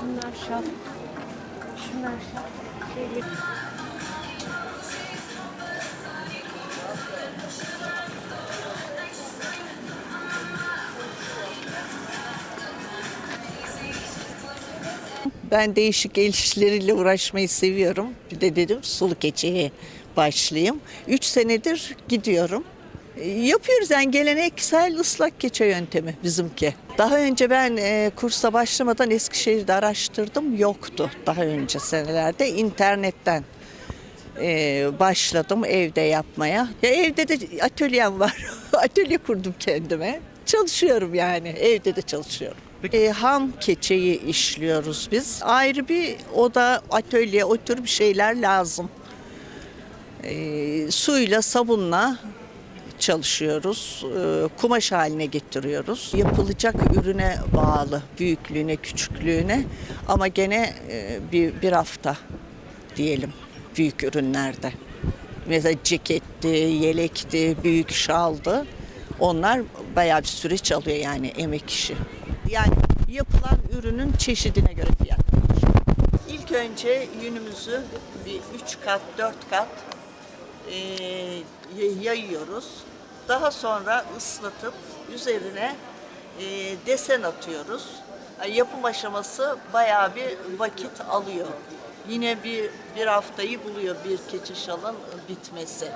Şunlar şap. Şunlar şap. Şöyle. Ben değişik el işleriyle uğraşmayı seviyorum. Bir de dedim sulu keçeye başlayayım. Üç senedir gidiyorum. Yapıyoruz yani geleneksel ıslak keçe yöntemi bizimki. Daha önce ben e, kursa başlamadan Eskişehir'de araştırdım. Yoktu daha önce senelerde internetten e, başladım evde yapmaya. Ya evde de atölyem var. Atölye kurdum kendime. Çalışıyorum yani. Evde de çalışıyorum. E, ham keçeyi işliyoruz biz. Ayrı bir oda, atölye, o tür bir şeyler lazım. E, suyla, sabunla çalışıyoruz. E, kumaş haline getiriyoruz. Yapılacak ürüne bağlı, büyüklüğüne, küçüklüğüne ama gene e, bir, bir hafta diyelim büyük ürünlerde. Mesela ceketti, yelekti, büyük şaldı. Onlar bayağı bir süreç alıyor yani emek işi. Yani yapılan ürünün çeşidine göre fiyat. İlk önce yünümüzü bir üç kat, dört kat eee, yayıyoruz. Daha sonra ıslatıp üzerine eee, desen atıyoruz. Yani Yapım aşaması bayağı bir vakit alıyor. Yine bir bir haftayı buluyor bir keçi şalın bitmesi.